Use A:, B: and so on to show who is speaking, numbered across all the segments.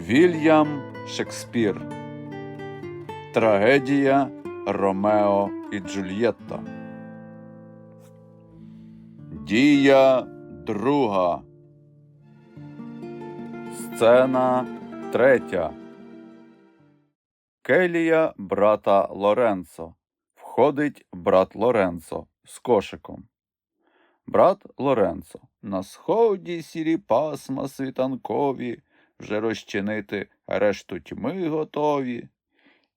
A: Вільям Шекспір Трагедія Ромео і Джульєтта. Дія друга. Сцена третя. Келія брата Лоренцо. Входить брат Лоренцо з кошиком. Брат Лоренцо. На сході сірі пасма світанкові, вже розчинити решту тьми готові.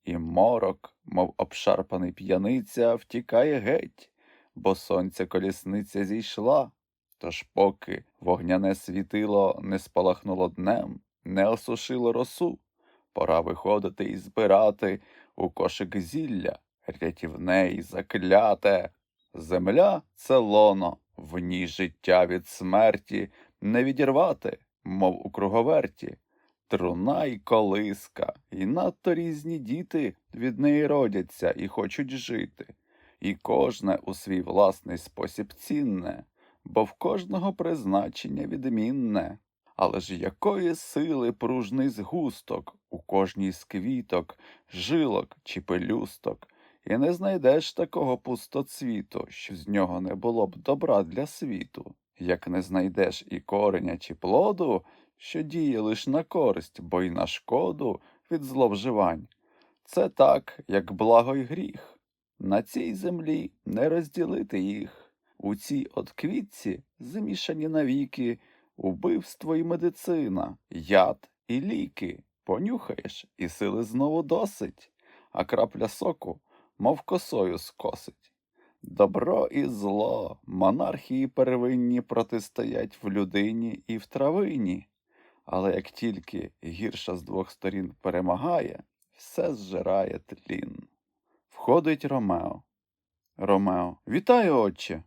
A: І морок, мов обшарпаний п'яниця, втікає геть, бо сонця колісниця зійшла. Тож поки вогняне світило не спалахнуло днем, не осушило росу, пора виходити і збирати у кошик зілля, рятівне і закляте. Земля це лоно, в ній життя від смерті не відірвати, мов у круговерті. Труна й колиска, і надто різні діти від неї родяться і хочуть жити, і кожне у свій власний спосіб цінне, бо в кожного призначення відмінне. Але ж якої сили пружний згусток у кожній з квіток, жилок чи пелюсток, і не знайдеш такого пустоцвіту, що з нього не було б добра для світу, як не знайдеш і кореня чи плоду, що діє лиш на користь, бо й на шкоду від зловживань. Це так, як благо й гріх. На цій землі не розділити їх. У цій от квітці змішані навіки убивство і медицина, яд і ліки. Понюхаєш, і сили знову досить, а крапля соку, мов косою скосить. Добро і зло, монархії первинні протистоять в людині і в травині. Але як тільки гірша з двох сторін перемагає, все зжирає тлін. Входить Ромео. Ромео. Вітаю, отче,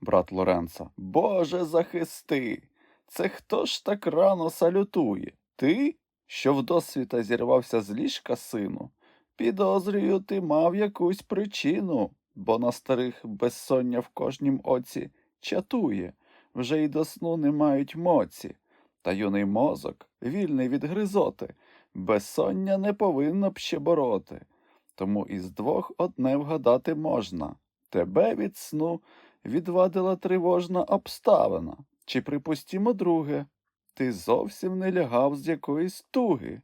A: брат Лоренцо. Боже захисти. Це хто ж так рано салютує? Ти, що вдосвіта зірвався з ліжка сину? Підозрюю, ти мав якусь причину, бо на старих безсоння в кожнім оці чатує, вже й до сну не мають моці. Та юний мозок, вільний від гризоти, безсоння не повинно б ще бороти. Тому із двох одне вгадати можна. Тебе від сну відвадила тривожна обставина. Чи припустімо друге, ти зовсім не лягав з якоїсь туги.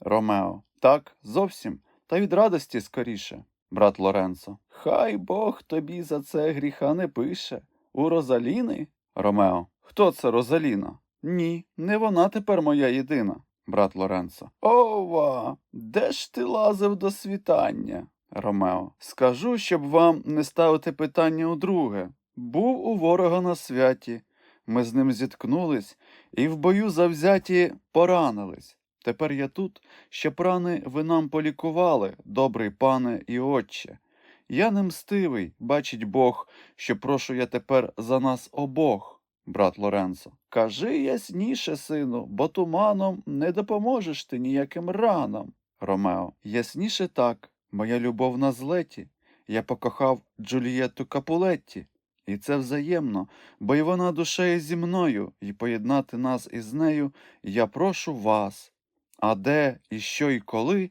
A: Ромео, так, зовсім, та від радості скоріше, брат Лоренцо. Хай Бог тобі за це гріха не пише. У Розаліни? Ромео, хто це Розаліна? Ні, не вона тепер моя єдина, брат Лоренцо. Ова, де ж ти лазив до світання? Ромео, скажу, щоб вам не ставити питання удруге. Був у ворога на святі. Ми з ним зіткнулись і в бою завзяті поранились. Тепер я тут, щоб рани ви нам полікували, добрий пане і отче. Я не мстивий, бачить Бог, що прошу я тепер за нас обох, брат Лоренцо. Кажи ясніше, сину, бо туманом не допоможеш ти ніяким ранам. Ромео, ясніше так, моя любов на злеті. Я покохав Джулієту Капулетті. І це взаємно, бо й вона душею зі мною, і поєднати нас із нею я прошу вас. А де, і що, і коли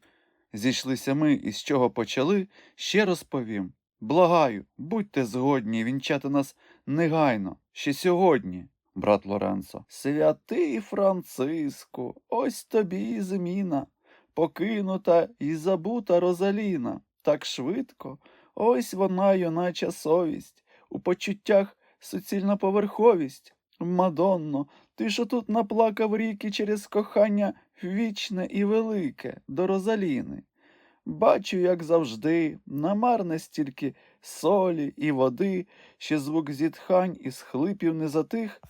A: зійшлися ми і з чого почали, ще розповім. Благаю, будьте згодні вінчати нас негайно, ще сьогодні, брат Лоренцо. Святий Франциску, ось тобі і зміна, покинута і забута Розаліна. Так швидко, ось вона, юнача совість, у почуттях суцільна поверховість. Мадонно, ти ж тут наплакав ріки через кохання вічне і велике до Розаліни. Бачу, як завжди, намарне стільки солі і води, ще звук зітхань і схлипів не затих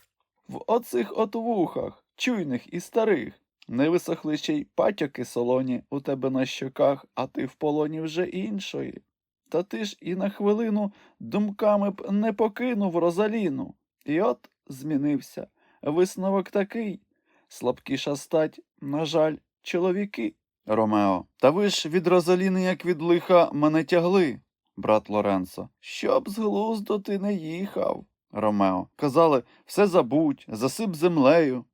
A: в оцих от вухах, чуйних і старих. Не висохли ще й патьоки солоні у тебе на щоках, а ти в полоні вже іншої. Та ти ж і на хвилину думками б не покинув Розаліну. І от змінився. Висновок такий слабкіша стать, на жаль, чоловіки. Ромео, та ви ж від Розаліни, як від лиха, мене тягли, брат Лоренцо. Щоб з глузду ти не їхав. Ромео. Казали, все забудь, засип землею.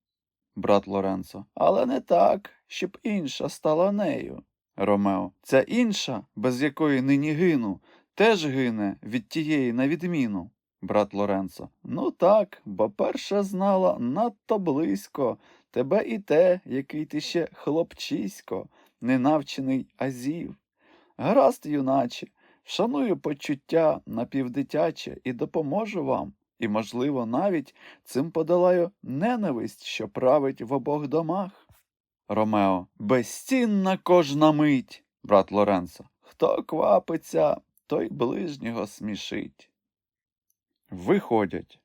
A: Брат Лоренцо. Але не так. щоб інша стала нею. Ромео, ця інша, без якої нині гину, теж гине від тієї на відміну. Брат Лоренцо. Ну так, бо перша знала надто близько тебе і те, який ти ще хлопчисько, ненавчений азів. Гаразд, юначе, вшаную почуття напівдитяче і допоможу вам, і, можливо, навіть цим подолаю ненависть, що править в обох домах. Ромео, безцінна кожна мить, брат Лоренцо. Хто квапиться, той ближнього смішить. Виходять.